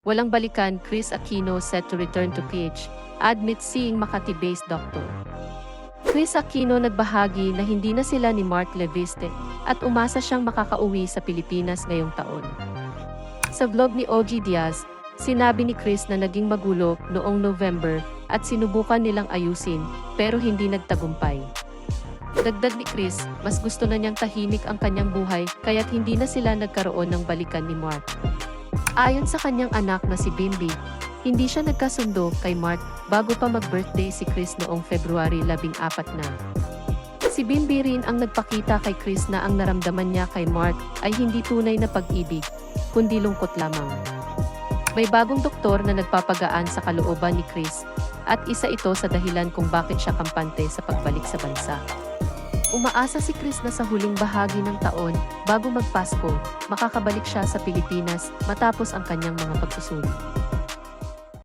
Walang balikan, Chris Aquino set to return to PH, admits seeing Makati-based doctor. Chris Aquino nagbahagi na hindi na sila ni Mark Leviste at umasa siyang makakauwi sa Pilipinas ngayong taon. Sa vlog ni OG Diaz, sinabi ni Chris na naging magulo noong November at sinubukan nilang ayusin pero hindi nagtagumpay. Dagdag ni Chris, mas gusto na niyang tahimik ang kanyang buhay kaya't hindi na sila nagkaroon ng balikan ni Mark. Ayon sa kanyang anak na si Bimbi, hindi siya nagkasundo kay Mark bago pa mag-birthday si Chris noong February 14 na. Si Bimbi rin ang nagpakita kay Chris na ang naramdaman niya kay Mark ay hindi tunay na pag-ibig, kundi lungkot lamang. May bagong doktor na nagpapagaan sa kalooban ni Chris at isa ito sa dahilan kung bakit siya kampante sa pagbalik sa bansa. Umaasa si Chris na sa huling bahagi ng taon, bago magpasko, makakabalik siya sa Pilipinas matapos ang kanyang mga pagsusuri.